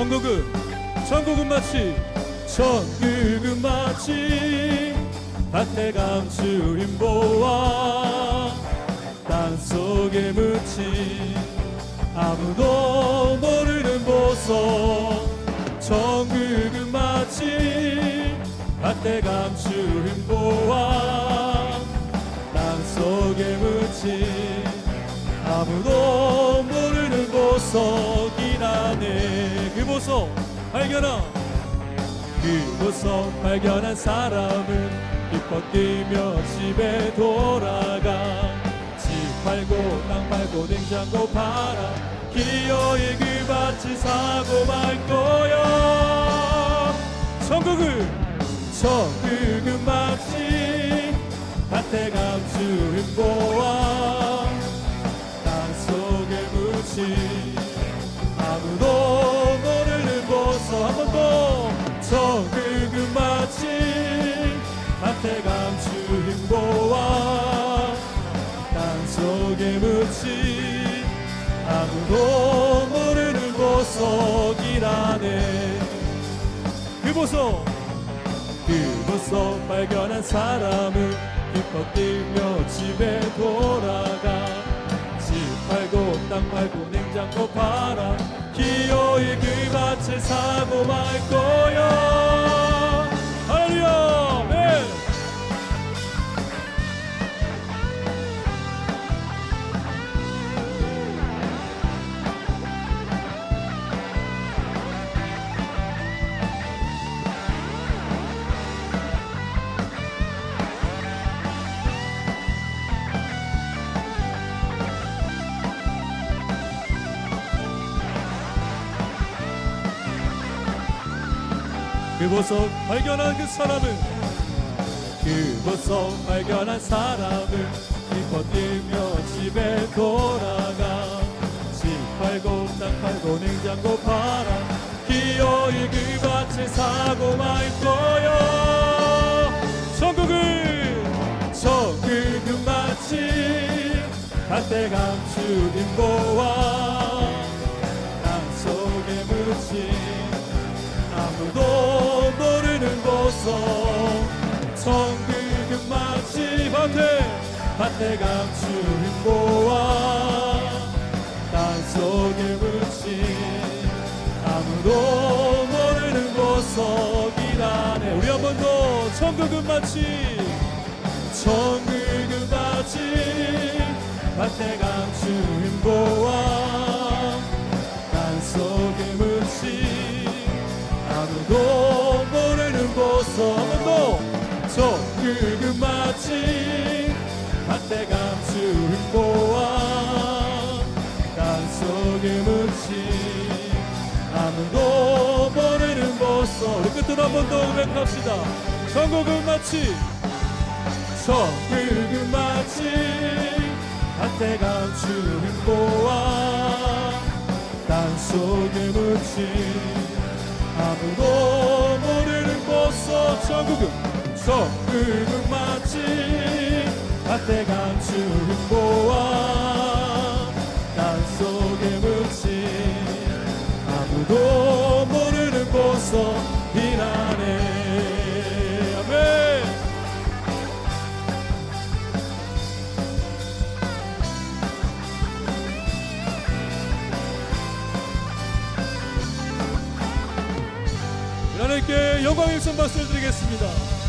전국은 전국은 마치 전국은 마치 밭에 감추 힘보아 땅속에 묻힌 아무도 모르는 보석. 전국은 마치 밭에 감추 힘보아 땅속에 묻힌 아무도 모르는 보석이라네 그 보석 발견한 그 보석 발견한 사람은 기뻐 뛰며 집에 돌아가. 집 팔고 땅 팔고 냉장고 팔아 기어이 그 밭을 사고 말 거야. 천국은 천국은 마치 밭에 감추는 보아 아무도 모르는 보석이라네. 그 보석. 그 보석 발견한 사람은 기뻐 뛰며 집에 돌아가. 집 팔고 땅 팔고 냉장고 팔아. 기어이 그 밭을 사고 말거 그 보석 발견한 그 사람은 그 보석 발견한 사람은 기뻐 뛰며 집에 돌아가. 집 팔고 땅 팔고 냉장고 팔아 기어이 그 밭을 사고 말 거야 천국은 천국은 마치 밭에 감추인 보아 보석 천국은 마치 밭에 밭에 감추는 보아. 땅속에 묻힌 아무도 모르는 보석이라네 우리 한 번 더 천국은 마치 천국은 마치 밭에 감추는 보아 천국은 마치 밭에 감추는 보아 땅속에 묻힌 아무도 모르는 보석 우리 끝으로 한 번 더 고백합시다. 천국은 마치 천국은 마치 밭에 감추는 보아 땅속에 묻힌 아무도 모르는 보석 천국은 천국은 마치 밭에 감추는 보아 땅 속에 묻힌 아무도 모르는 보석이라네 아멘. 하나님께 영광 일선 박수를 드리겠습니다.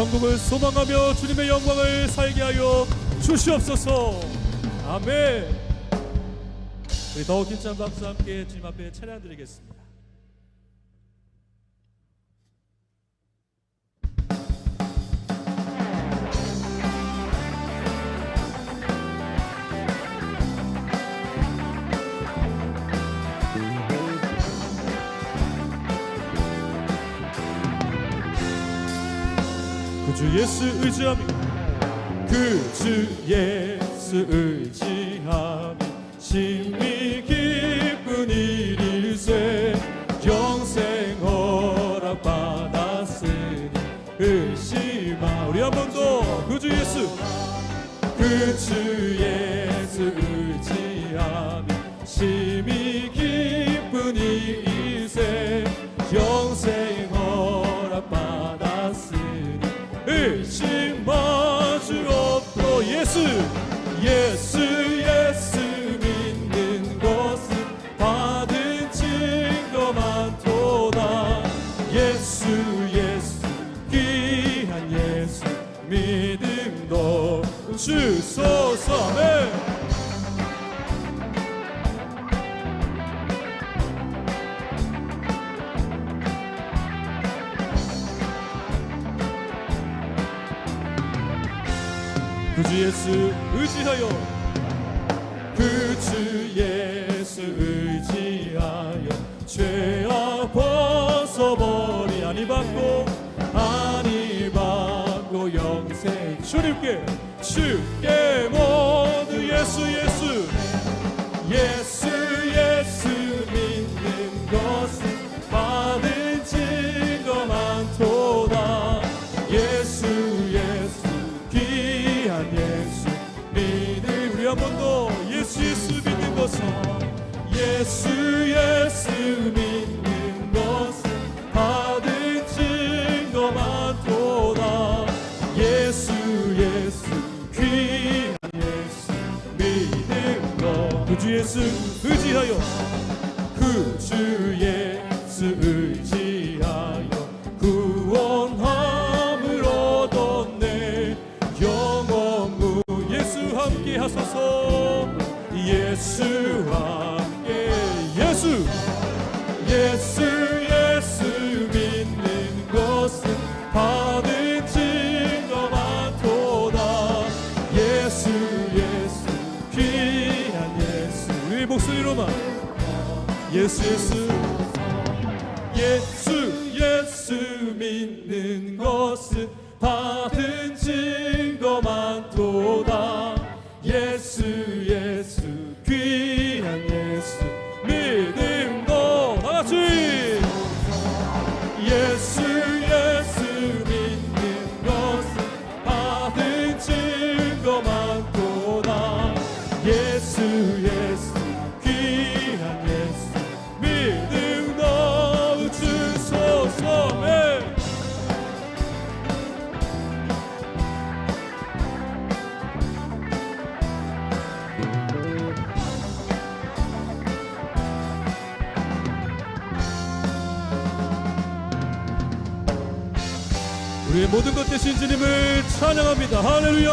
천국을 소망하며 주님의 영광을 살게 하여 주시옵소서. 아멘. 우리 더욱 힘찬 박수 함께 주님 앞에 찬양 드리겠습니다. 그주 예수 의지하며 그주 예수 의지하며 심히 기쁜 일일세 영생 허락 받았으니 의심하 우리. 한 번 더 그주 예수 그주 예수 의심하지 없도 예수 예수. 주님께 주께 모두 예수 예수 예수 의지하여. 그 주 예수 의지하여 구원함을 얻었네. 영원무 예수 함께 하소서 목소리로만 예수 예수. 예수 예수 믿는 것은 받은 증거 많도다. 예수 예수 찬양합니다. 할렐루야!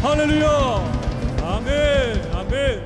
할렐루야! 아멘! 아멘!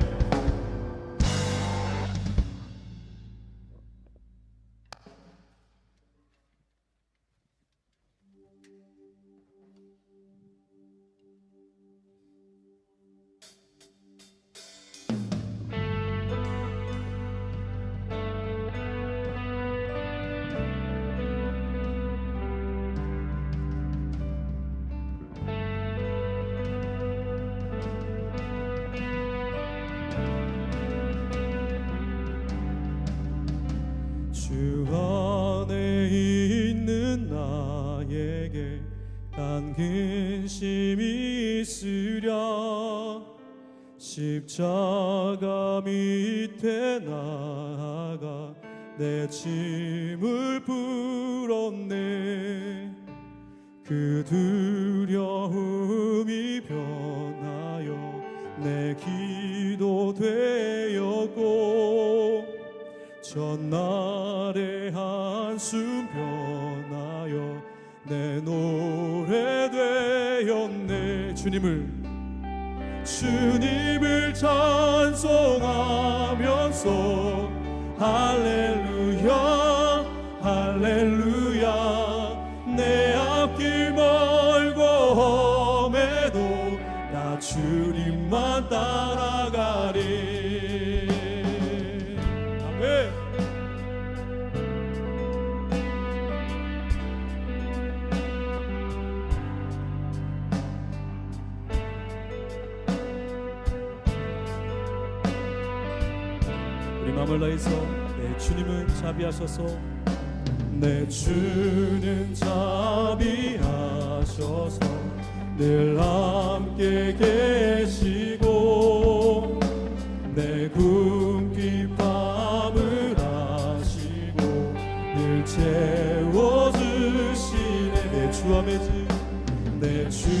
십자가 밑에 나아가 내 짐을 풀었네. 그 두려움이 변하여 내 기도 되었고 전날의 한숨 변하여 내 노래 되었네. 주님을 주님을 찬송하면서 할렐루야 할렐루야 자비하셔서. 내 주는 자비하셔서 늘 함께 계시고 내 굶긴 밤을 하시고 늘 채워주시네. 내 주와 맺은 내주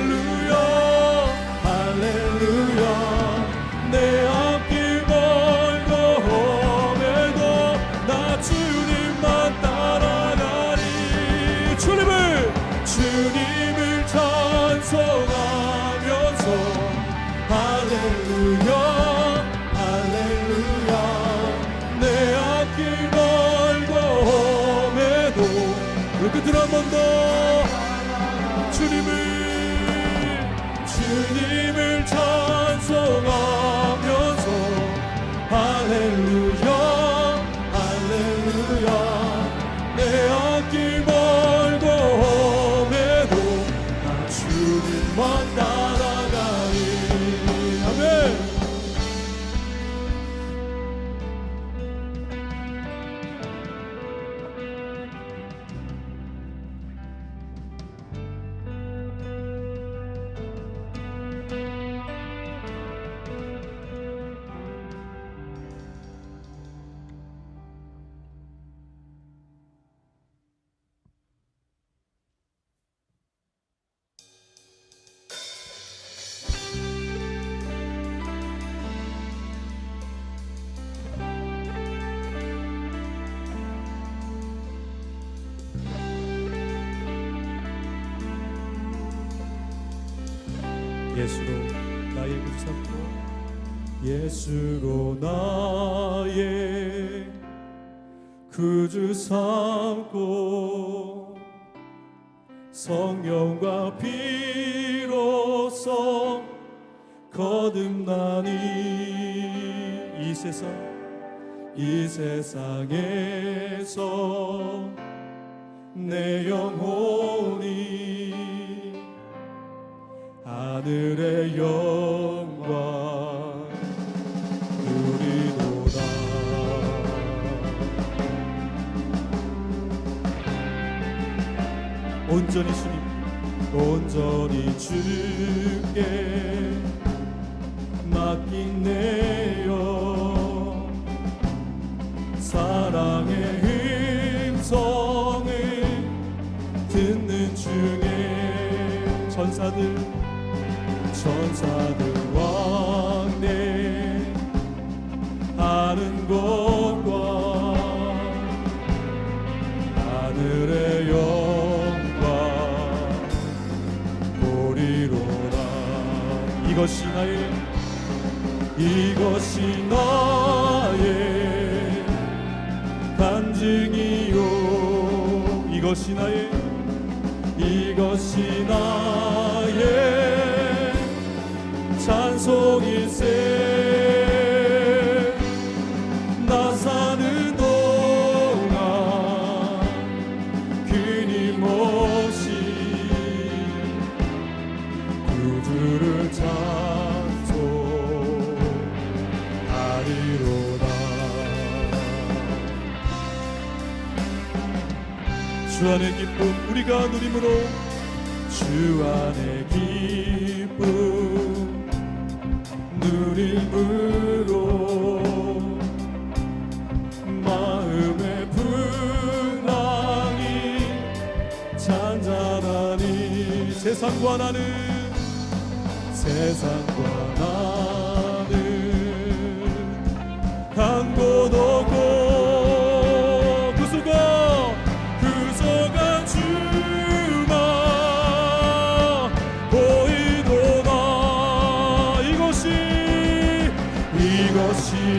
예수로 나의 구주 삼고 예수로 나의 구주 삼고 성령과 피로써 거듭나니 이 세상 이 세상에서 내 영혼이 하늘의 영광 누리도다. 온전히 주님 온전히 주께 맡긴 내 이것이 나의 이것이 나의 간증이요. 이것이 나의 이것이 나의 찬송일세. 나 사는 동안 끊임없이 구주를 찬송하리로다. 주 안의 기쁨 우리가 누림으로 주 안의 기쁨 누림으로 마음의 풍랑이 잔잔하니 세상과 나는 세상과 나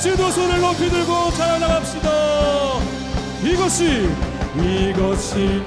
다시 두 손을 높이 들고 찬양합시다. 이것이 이것이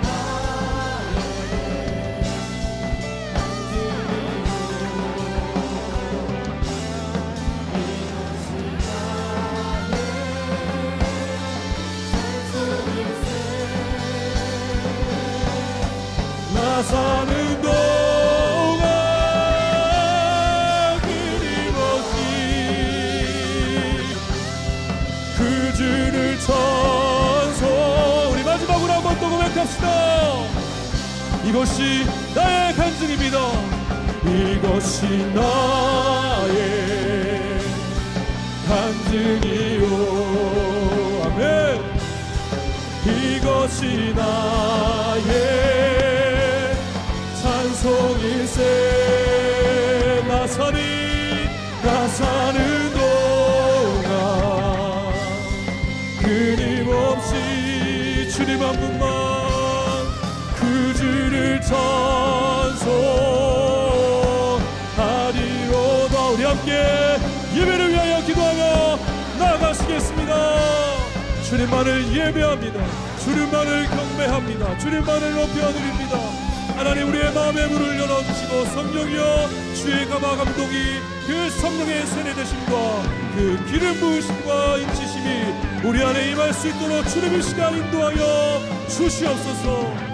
간증이요. 아멘. 이것이 나 주님만을 예배합니다. 주님만을 경배합니다. 주님만을 높여드립니다. 하나님 우리의 마음의 문을 열어주시고 성령이여 주의 감화 감동이 그 성령의 세례되심과 그 기름 부으심과 인치심이 우리 안에 임할 수 있도록 주님의 시간 인도하여 주시옵소서